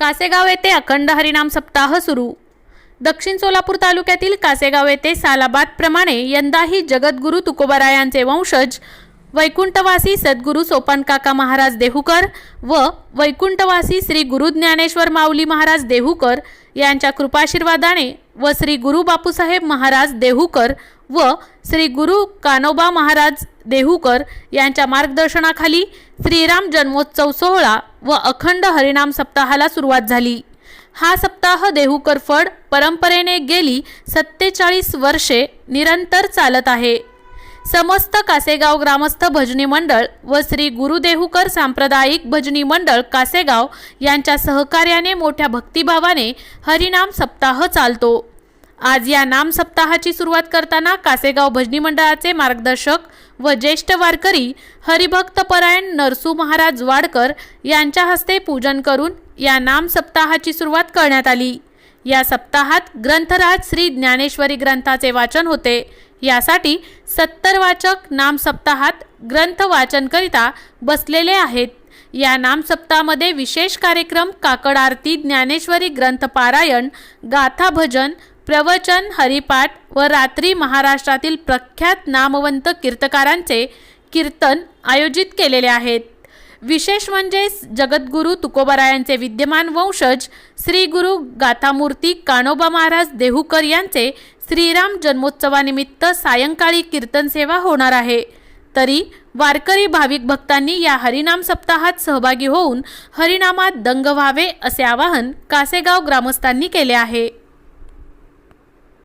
कासेगाव येथे अखंड हरिनाम सप्ताह सुरू. दक्षिण सोलापूर तालुक्यातील कासेगाव येथे सालाबादप्रमाणे यंदाही जगद्गुरू तुकोबारायांचे वंशज वैकुंठवासी सद्गुरू सोपानकाका महाराज देहूकर व वैकुंठवासी श्री गुरु ज्ञानेश्वर माऊली महाराज देहूकर यांच्या कृपाशीर्वादाने व श्री गुरु बापूसाहेब महाराज देहूकर व श्री गुरु कानोबा महाराज देहूकर यांच्या मार्गदर्शनाखाली श्रीराम जन्मोत्सव सोहळा व अखंड हरिनाम सप्ताहाला सुरुवात झाली. हा सप्ताह देहूकर फड परंपरेने गेली सत्तेचाळीस वर्षे निरंतर चालत आहे. समस्त कासेगाव ग्रामस्थ भजनी मंडळ व श्री गुरुदेहूकर सांप्रदायिक भजनी मंडळ कासेगाव यांच्या सहकार्याने मोठ्या भक्तिभावाने हरिनाम सप्ताह चालतो. आज या नाम सप्ताहाची सुरुवात करताना कासेगाव भजनी मंडळाचे मार्गदर्शक व ज्येष्ठ वारकरी हरिभक्तपरायण नरसू महाराज वाडकर यांच्या हस्ते पूजन करून या नाम सप्ताहाची सुरुवात करण्यात आली. या सप्ताहात ग्रंथराज श्री ज्ञानेश्वरी ग्रंथाचे वाचन होते. यासाठी सत्तर वाचक नाम सप्ताहात ग्रंथ वाचनकरिता बसलेले आहेत. या नाम सप्ताहामध्ये विशेष कार्यक्रम काकड आरती ज्ञानेश्वरी ग्रंथ पारायण गाथा भजन प्रवचन हरिपाठ व रात्री महाराष्ट्रातील प्रख्यात नामवंत कीर्तकारांचे कीर्तन आयोजित केलेले आहेत. विशेष म्हणजे जगद्गुरू तुकोबारायांचे विद्यमान वंशज श्री गुरु गाथामूर्ती कानोबा महाराज देहूकर यांचे श्रीराम जन्मोत्सवानिमित्त सायंकाळी कीर्तन सेवा होणार आहे. तरी वारकरी भाविक भक्तांनी या हरिनाम सप्ताहात सहभागी होऊन हरिनामात दंग व्हावे असे आवाहन कासेगाव ग्रामस्थांनी केले आहे.